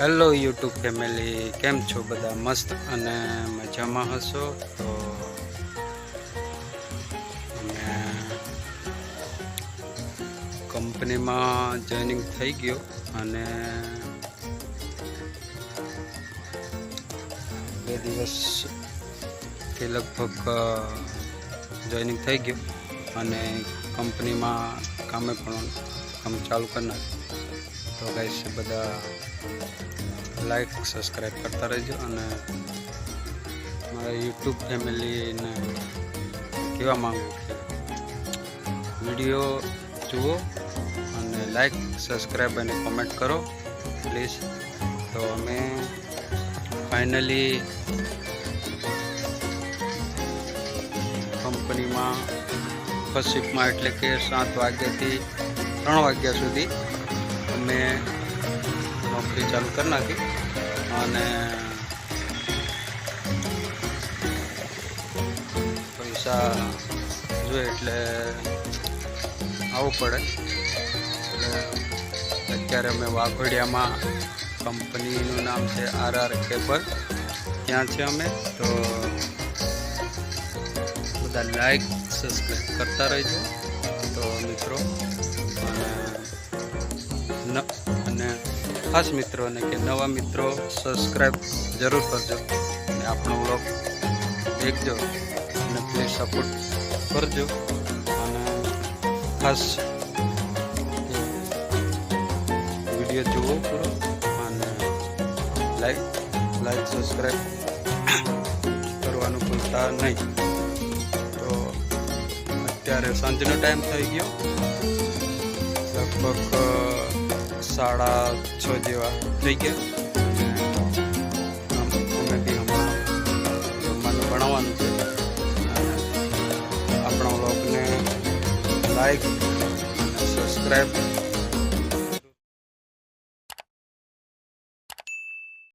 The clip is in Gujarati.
હેલો યુટ્યુબ ફેમિલી કેમ છો બધા? મસ્ત અને મજામાં હશો? તો અમે કંપનીમાં જોઈનિંગ થઈ ગયો અને બે દિવસથી લગભગ જોઈનિંગ થઈ ગયું અને કંપનીમાં કામે પણ કામ ચાલુ કરનાર. તો ગાઈશ બધા લાઈક સબસ્ક્રાઈબ કરતા રહેજો અને મારા યુટ્યુબ ફેમિલીને કહેવા માગું કે વીડિયો જુઓ અને લાઈક સબસ્ક્રાઈબ અને કોમેન્ટ કરો પ્લીઝ તો અમે ફાઇનલી કંપનીમાં ફર્સ્ટ શિફ્ટમાં એટલે કે સાત વાગ્યાથી ત્રણ વાગ્યા સુધી અમે નોકરી ચાલુ કરી નાખી અને પૈસા જોઈએ એટલે આવવું પડે. એટલે અત્યારે અમે વાઘોડિયામાં કંપનીનું નામ છે આર આર કેબલ. ત્યાં છે અમે. તો બધા લાઈક સબસ્ક્રાઈબ કરતા રહેજો. ખાસ મિત્રોને કે નવા મિત્રો સબસ્ક્રાઈબ જરૂર કરજો અને આપણો બ્લોગ દેખજો અને પ્લીઝ સપોર્ટ કરજો. અને ખાસ વીડિયો જુઓ પૂરો અને લાઈક લાઈક સબસ્ક્રાઈબ કરવાનું ભૂલતા નહીં. તો અત્યારે સાંજનો ટાઈમ થઈ ગયો. લગભગ સાડા છ જેવા થઈ ગયા. અમે બી હમણાં બનાવવાનું છે. આપણા બ્લોગને લાઈક સબસ્ક્રાઈબ